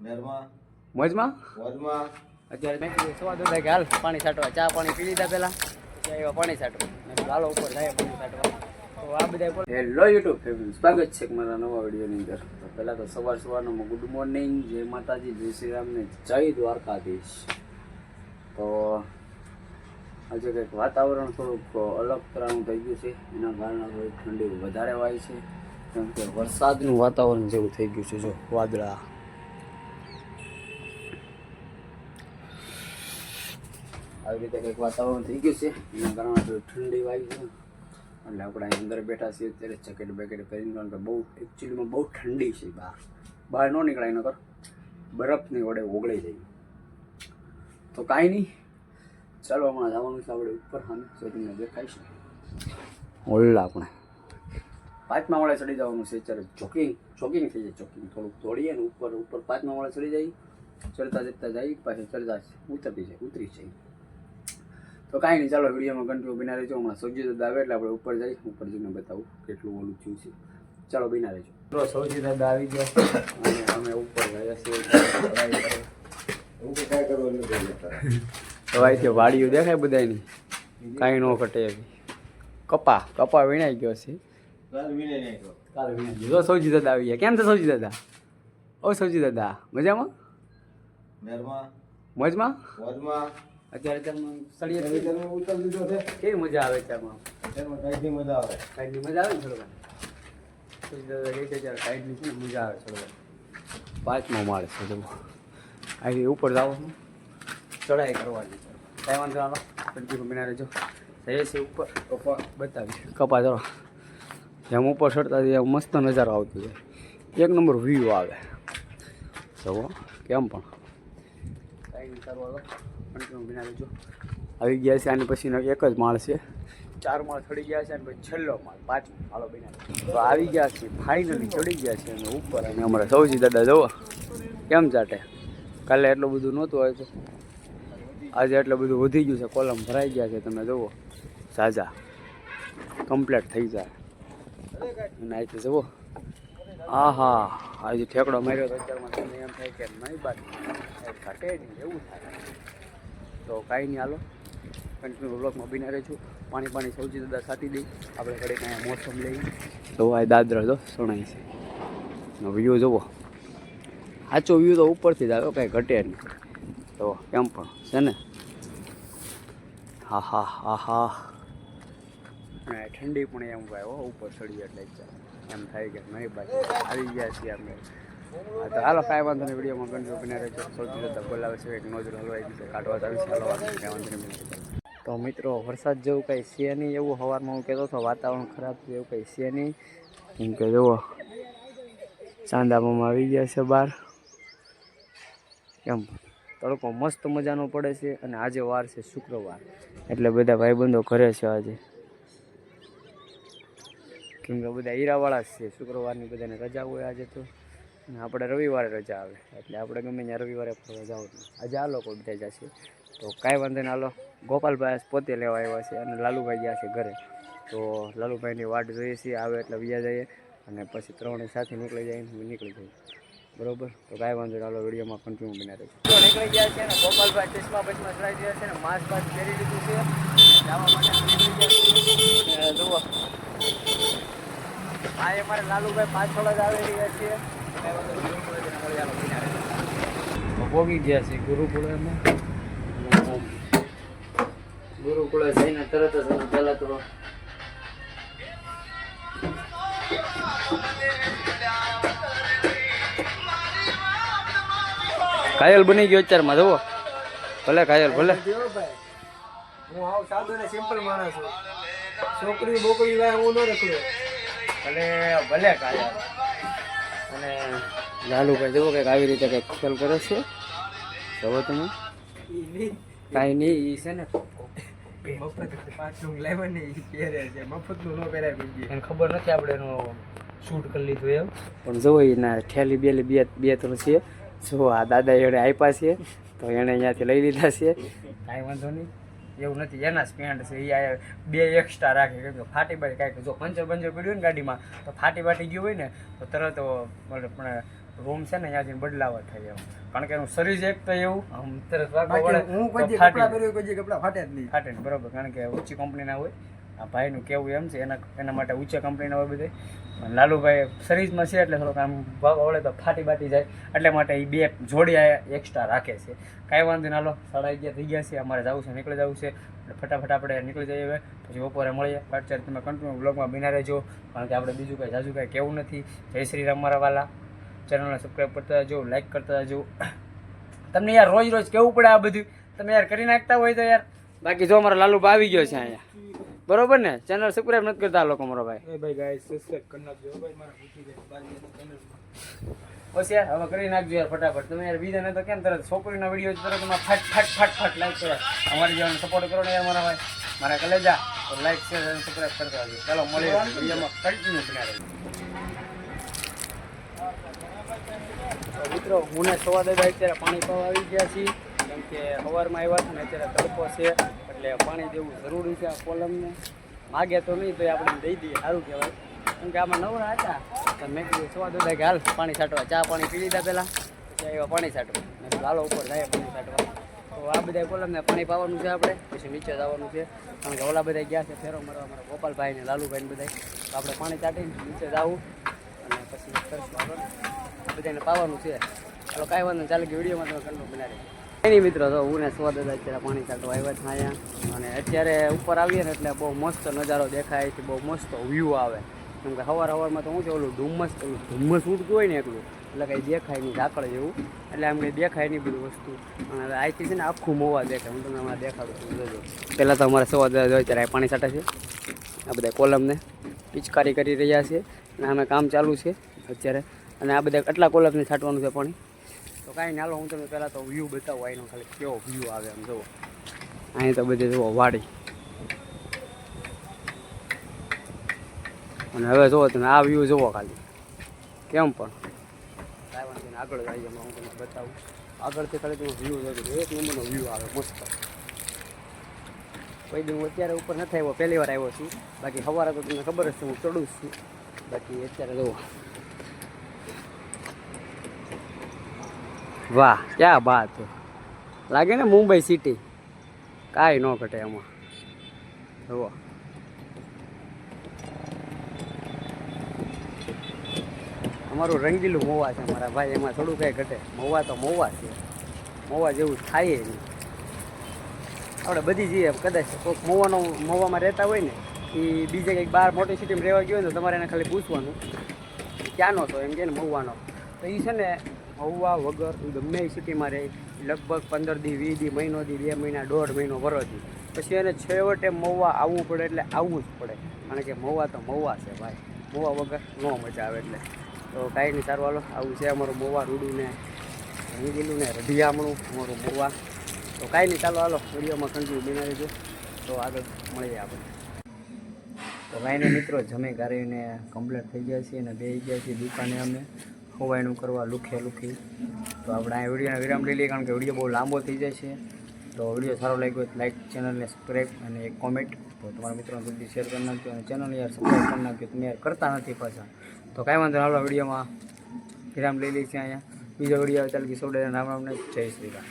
ઘરમાં મોજમાં? વજમાં અત્યારે મેં સવા દો કે હાલ પાણી છાંટવા. ચા પાણી પી લીધા પહેલા. પછી એવા પાણી છાંટવા. હાલો ઉપર જાય પાણી છાંટવા. તો આ બધા હેલો યુટ્યુબ ફેમિલી સ્વાગત છે મારા નવા વિડીયોની અંદર. તો પહેલાં તો સવાર સવારનો ગુડ મોર્નિંગ જય માતાજી જય શ્રી રામને જય દ્વારકાધીશ. તો આજે કંઈક વાતાવરણ થોડુંક અલગ તરાનું થઈ ગયું છે. એના કારણે થોડીક ઠંડી વધારે વાય છે. કેમ કે વરસાદનું વાતાવરણ જેવું થઈ ગયું છે જો વાદળા. આવી રીતે કંઈક વાતાવરણ થઈ ગયું છે. એના કારણે થોડી ઠંડી વાગી છે. એટલે આપણે અહીં અંદર બેઠા છીએ, અત્યારે જેકેટ બેકેટ પહેરીને, કારણ બહુ એકચ્યુઅલીમાં બહુ ઠંડી છે બહાર. બહાર ન નીકળાય, નકર બરફની વડે ઓગળી જાય. તો કાંઈ નહીં. ચાલો, હમણાં જવાનું છે આપણે ઉપર સામે તો તમને દેખાઈશું ઓલ્લા આપણે. પાંચમા વાળે ચડી જવાનું છે, અત્યારે જોકિંગ જોકિંગ થઈ જાય જોકિંગ થોડુંક દોડીએ ને ઉપર ઉપર પાંચમા વાળે ચડી જાય. ચડતા ચડતા જાય, પાછી ચડતા ઉતરતી જાય, ઉતરી જાય. તો કાંઈ નહીં ચાલો વિડીયોમાં કંટ્રોલ બિના રહેજો. હમણાં સૌજી દાદા આવે એટલે આપણે ઉપર જઈ ઉપર જઈને બતાવું કેટલું ઓલું થયું છે. ચાલો બિના રહેજો. ચલો સૌજી દાદા આવી ગયા. અને અમે ઉપર ગયા છીએ. તો અહીંથી વાડીઓ દેખાય બધાની કાંઈ ન ઘટે કપા કપા વીણાઈ ગયો છે. કાલ વીણાઈ ગયો. સૌજી દાદા આવી ગયા. કેમ છે સૌજી દાદા? ઓ સૌજી દાદા મજામાં? મજમાં? મોજમાં? અત્યારે તમે સળિયે હવે તમે ઉતર લીધો છે. કેવી મજા આવે છે આમાં? કાંઈથી મજા આવે? કાંઈની મજા આવે ને થોડું છે કાંઈની છે મજા આવે થોડું પાંચમો માળ છે જવું અહીંથી ઉપર જવાનું ચડાઈ કરવાની કાંઈ વાંધો આલો કંટીન્યુ બના રહેજો જઈએ છીએ ઉપર. કપા. બતાવી કપા ચડો જેમ ઉપર ચડતા જઈએ એમ મસ્ત નજારો આવતો છે. એક નંબર વ્યૂ આવે. જુઓ. કેમ પણ? કાંઈ નહીં આવી ગયા છે આની પછીનો એક જ માળ છે. ચાર માળ ચડી ગયા છે અને પછી છેલ્લો માળ પાંચમો માળો બના તો આવી ગયા છે ફાઇનલી ચડી ગયા છે અને ઉપર અને અમારા સૌજી દાદા જુઓ કેમ ચાટે? કાલે એટલું બધું નહોતું હોય તો. આજે એટલું બધું વધી ગયું છે કોલમ ભરાઈ ગયા છે તમે જુઓ સાજા કમ્પ્લીટ થઈ જાય. અને અહીંથી જુઓ હા હા આજે ઠેકડો માર્યો તો અત્યારમાં તમને એમ થાય કે નહીં બાત ઘટે નહીં એવું થાય. તો કાંઈ નહીં, હાલો. કન્ટિન્યુ બ્લોકમાં બિના રહી છું પાણી પાણી સૌથી દાદા સાટી દઈ. આપણે ઘરે કાંઈ મોસમ લઈ. તો આ દાદરા જો સુણાય છે. વ્યૂ જુઓ સાચો વ્યૂ તો ઉપરથી જ આવ્યો કાંઈ ઘટે નહીં. તો કેમ પણ, છે ને? હા હા હા ઠંડી પણ એમ ભાઈ ઉપર ચડી એટલે એમ થાય કે નહીં ભાઈ, આવી ગયા છીએ અમે તો હાલો, કાંઈ વાંધો નહીં, વિડીયોમાં કન્ટિન્યુ બને રહેજો. સૌથી જતા બોલાવે છે, એક નોજર હલવાઈ ગઈ કાઢવા આવી છે કાંઈ વાંધો નહીં. તો મિત્રો, વરસાદ જેવું કંઈ છે નહીં એવું સવારમાં હું કહેતો હતો, વાતાવરણ ખરાબ છે એવું કંઈ છે નહીં. કેમ કે જુઓ, ચાંદામાં આવી ગયા છે બહાર. એમ તડકો મસ્ત મજાનો પડે છે અને આજે વાર છે શુક્રવાર. એટલે બધા ભાઈબંધો ઘરે છે આજે. કેમ કે બધા હીરાવાળા જ છે, શુક્રવારની બધાને રજા હોય આજે તો. આપણે રવિવારે રજા આવે. એટલે આપણે ગમે ત્યાં રવિવારે ફરવા જવું આજે આ લોકો બધા જશે તો કાંઈ વાંધો નહીં, હાલો. ગોપાલભાઈ પોતે લેવા આવ્યા છે અને લાલુભાઈ ગયા છે ઘરે. તો લાલુભાઈની વાટ જોઈએ છીએ આવે એટલે વ્યા જઈએ અને પછી ત્રણે સાથે નીકળી જાય ને નીકળી જઈએ. બરોબર? તો કાંઈ વાંધો નહીં, હાલો, વિડીયોમાં કન્ટિન્યુ બની રહેજો. છે નીકળી ગયા છે ને ગોપાલભાઈ ચશ્મા બચમાં ચડાઈ ગયા છે ને માસ્ક પાસ પહેરી લીધું છે. જવા માટે જુઓ. આ એ મારે લાલુભાઈ પાછળ જ આવી રહ્યા છીએ ભોગી ગયા છે ગુરુકુળમાં. ગુરુકુળે જઈને તરત જ અમે પહેલા તો કાયલ બની ગયો અત્યારમાં જુઓ. ભલે કાયલ ભલે. હું આવ સાદો ને સિમ્પલ માણસ છું. છોકરી બોકરી હું ન રખડું. ભલે ભલે કાયલ. અને લાલુભાઈ જુઓ કંઈક આવી રીતે કંઈક ખેલ કરે છે. જુઓ તમે. કાંઈ નહીં એ છે ને ખબર નથી આપણે એનો શૂટ કરી લીધું એમ. પણ જુઓ એના ઠેલી બેલી બે બે ત્રણ છે. જો આ દાદા એણે આપ્યા છે તો એણે અહીંયાથી લઈ લીધા છે. કાંઈ વાંધો નહીં. એવું નથી એના જ પેન્ટ છે એ બે એક્સ્ટ્રા રાખે. કેમ કે ફાટી બાટી કાંઈક જો પંચર પંચર પડ્યું ને ગાડીમાં તો ફાટી બાટી ગયું હોય ને તો તરત પણ રૂમ છે ને ત્યાંથી બદલાવા થાય એમ. કારણ કે એનું શરીર એક તો એવું આમ તરત વાગવા વળે હું કોઈ કપડાં પહેર્યું કોઈ કપડાં ફાટે જ નહીં. ફાટે બરોબર. કારણ કે ઊંચી કંપનીના હોય. આ ભાઈનું કેવું એમ છે, એના એના માટે ઊંચા કંપનીના બધે. લાલુભાઈ શરીરમાં છે એટલે થોડોક આમ ભાવ આવડે તો ફાટી બાટી જાય. એટલે માટે એ બે જોડી એક્સ્ટ્રા રાખે છે. કાંઈ વાંધો ના લો સાડા અગિયાર થઈ ગયા છે, અમારે જવું છે, નીકળી જવું છે. એટલે ફટાફટ આપણે નીકળી જઈએ હવે. પછી બપોરે મળીએ. પાછળ તમે કન્ટિન્યુ બ્લોગમાં બિના રહેજો. કારણ કે આપણે બીજું કાંઈ જાજુ કાંઈ કેવું નથી. જય શ્રી રામ મારા વાલા. ચેનલને સબસ્ક્રાઈબ કરતા જજો લાઈક કરતા જજો તમને યાર રોજ રોજ કેવું પડે આ બધું? તમે યાર કરી નાખતા હોય તો યાર. બાકી જો અમારો લાલુભા આવી ગયો છે અહીંયા. બરોબર ને? ચેનલ સબસ્ક્રાઇબ નથી કરતા લોકો મારો ભાઈ. એ ભાઈ ગાઈસ સબસ્ક્રાઇબ કરી નાખજો ભાઈ મારા પૂછી જાય બાર ચેનલ બસ યાર હવે કરી નાખજો યાર ફટાફટ. તમે યાર બીજાને તો કેમ તરત છોકરીના વીડિયો તરતમાં ફટ ફટ ફટ ફટ લાઈક કરો. અમારી જેવાને સપોર્ટ કરો ને યાર મારા ભાઈ. મારા કલેજા. તો લાઈક શેર અને સબસ્ક્રાઇબ કરતા આવજો ચાલો મળીએ વિડીયોમાં કન્ટિન્યુ બના મિત્રો હું ને સવાદે અત્યારે પાણી પાવા આવી ગયા છીએ. કેમ કે સવારમાં આવ્યા હતા ને અત્યારે તડકો છે. એટલે પાણી દેવું જરૂરી છે આ કોલમને. માગે તો નહીં તો આપણે દઈ દઈએ. સારું કહેવાય. કેમ કે આમાં નવરા હતા. તો મેં કીધું, સવા કે હાલ, પાણી છાંટવા. ચા પાણી પી લીધા પહેલાં. ચા એવા પાણી છાંટવા. હાલો, ઉપર જાય પાણી છાંટવા. તો આ બધા કોલમને પાણી પાવાનું છે આપણે. પછી નીચે જવાનું છે. કારણ કે ઓલા બધા ગયા છે ફેરો મારવા અમારા ગોપાલભાઈ ને લાલુભાઈ ને બધા તો આપણે પાણી છાંટીને નીચે જવું. અને પછી બધાને પાવાનું છે. ચાલો કાંઈ વાંધો. ચાલો, કે વિડીયોમાં તમે કંટ્રોલ બનાવી નહીં મિત્રો, તો હું ને સ્વાદ અત્યારે પાણી કાઢવા આવ્યા છે અહીંયા. અને અત્યારે ઉપર આવીએ ને એટલે બહુ મસ્ત નજારો દેખાય છે, બહુ મસ્ત વ્યૂ આવે. કેમ કે સવાર સવારમાં તો શું છે, ઓલું ધુમ્મસ ઓલું ધુમ્મસ ઉડતું હોય ને એકલું, એટલે કંઈ દેખાય નહીં ઝાકળ જેવું. એટલે આમ કંઈ દેખાય નહીં બધું વસ્તુ. અને હવે અહીંથી છે ને આખું મોવા દેખાય, હું તમને હમણાં દેખાડું છું, જોજો. પહેલાં તો અમારે સવાર હોય ત્યારે પાણી છાંટે છે. આ બધા કોલમને પિચકારી કરી રહ્યા છે. અને અમે કામ ચાલુ છે અત્યારે. અને આ બધા કેટલા કોલમને છાંટવાનું છે પાણી? તો કાંઈ ના લો, હું તમને પહેલાં તો વ્યૂ બતાવું અહીંનો ખાલી કેવો વ્યૂ આવે આમ જુઓ. અહીં તો બધે જુઓ, વાડી. અને હવે જુઓ તમે, આ વ્યૂ જુઓ ખાલી. કેમ પણ? કાંઈ આગળ એમાં હું તમને બતાવું. આગળથી ખાલી તમે વ્યૂ જોજો, એક નંબરનો વ્યૂ આવે, મસ્ત. કોઈ દી હું અત્યારે ઉપર નથી આવ્યો, પહેલી વાર આવ્યો છું. બાકી સવારે તો તમને ખબર જ છે, હું ચડું જ છું. બાકી અત્યારે જુઓ. વાહ, ક્યાં બાત લાગે ને મુંબઈ સિટી કાંઈ ન ઘટે એમાં. જુઓ. અમારું રંગીલું મોવા છે મારા ભાઈ, એમાં થોડું કંઈ ઘટે. મોવા તો મોવા છે. મોવા જેવું થાય નહીં આપણે બધી જઈએ કદાચ કોઈક મોવાનો, મોવામાં રહેતા હોય ને એ બીજે કંઈક બહાર મોટી સિટીમાં રહેવા ગયો હોય ને તો તમારે એને ખાલી પૂછવાનું ક્યાંનો તો એમ કે ને મહુવાનો તો એ છે ને મહુવા વગર ગમે એ સિટીમાં રહે. લગભગ પંદર દી, વીસ દી, મહિનો દી, બે મહિના, દોઢ મહિનો વરસથી પછી એને છેવટે મહુવા આવવું પડે એટલે આવવું જ પડે. કારણ કે મહુવા તો મહુવા છે ભાઈ. મહુવા વગર ન મજા આવે એટલે. તો કાંઈ નહીં, સારું, હાલો. આવું છે અમારું મહુવા રૂડું ને રંગીલું ને રઢિયામણું, અમારું મહુવા. તો કાંઈ નહીં, ચાલો, હાલો. વિડીયોમાં કન્ટિન્યુ બનાવી દો તો આગળ મળીએ આપણે. તો કાંઈ મિત્રો, જમે કરીને કમ્પ્લીટ થઈ ગયા છીએ અને બે ગયા છીએ દુકાને અમે. ખોવાયનું કરવા લુખે લુખી. તો આપણે આ વિડીયોને વિરામ લઈ લઈએ કારણ કે વીડિયો બહુ લાંબો થઈ જાય છે. તો વીડિયો સારો લાગ્યો હોય લાઇક ચેનલને સબસ્ક્રાઈબ અને એક કોમેન્ટ તો તમારા મિત્રોને સુધી શેર કરી નાખજો અને ચેનલ યાર સબસ્ક્રાઈબ કરી નાખજો. તમે યાર કરતા નથી પાછા. તો કાંઈ વાંધો હાલો વિડીયોમાં વિરામ લઈ લઈએ છીએ અહીંયા. બીજો વીડિયો ચાલ કિશોર રામ રામને જય શ્રી રામ.